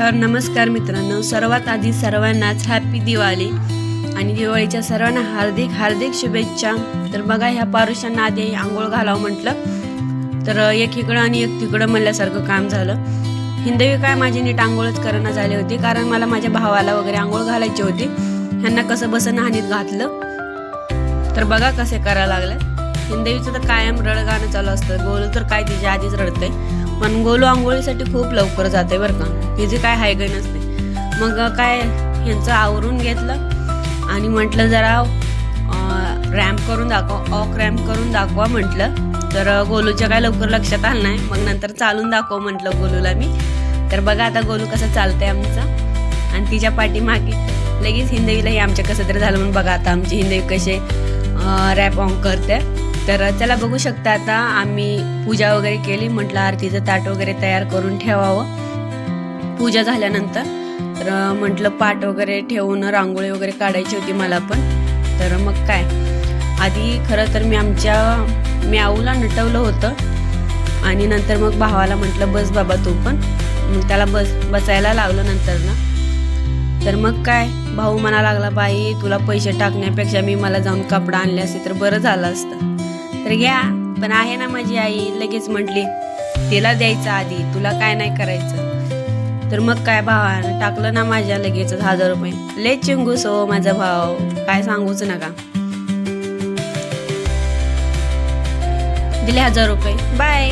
तर नमस्कार मित्रांनो सर्वात आधी सर्वांनाच हॅपी दिवाळी आणि दिवाळीच्या सर्वांना हार्दिक हार्दिक शुभेच्छा. तर बघा ह्या पारुशांना आधी आंघोळ घालावं म्हटलं. तर एक इकडं आणि एक तिकडं म्हणल्यासारखं काम झालं. हिंदवी काय माझी नीट आंघोळच करणं झाली होती कारण मला माझ्या भावाला वगैरे आंघोळ घालायची होती. ह्यांना कसं बसं नाहनीत घातलं. तर बघा कसे करायला लागलं. हिंदवीचं तर कायम रडगाणं चालू असतं. गोलू तर काय तिच्या आधीच रडते पण गोलू आंघोळीसाठी खूप लवकर जाते बरं का. तिचे काय हाय गय नसते. मग काय ह्यांचं आवरून घेतलं आणि म्हटलं जरा रॅम्प करून दाखवा ऑक रॅम्प करून दाखवा म्हटलं. तर गोलूच्या काय लवकर लक्षात आलं नाही. मग नंतर चालून दाखव म्हटलं गोलूला मी. तर बघा आता गोलू कसं चालतंय आमचा. आणि तिच्या पाठीमागे लगेच हिंदवीलाही आमच्या कसं तरी झालं. म्हणून बघा आता आमची हिंदवी कसे रॅप ऑन करते. तर चला बघू शकता आता आम्ही पूजा वगैरे केली. म्हटलं आरतीचं ताट वगैरे तयार करून ठेवावं. पूजा झाल्यानंतर तर म्हटलं पाट वगैरे ठेवून रांगोळी वगैरे काढायची होती मला पण. तर मग काय? आधी खरं तर मी आमच्या म्याऊला नटवलं होतं. आणि नंतर मग भावाला म्हटलं बस बाबा तू पण. मग त्याला बस बसायला लावलं नंतर ना तर मग काय? भाऊ म्हणा लागला बाई तुला पैसे टाकण्यापेक्षा मी मला जाऊन कपडा आणले असते तर बरं झालं असतं. तर घ्या पण आहे ना माझी आई लगेच म्हटली तिला द्यायचं आधी तुला काय नाही करायचं. तर मग काय भावानं टाकलं ना माझ्या लगेच हजार रुपये. लय चिंगूस हो माझा भाव. काय सांगूच नका. दिले हजार रुपये. बाय.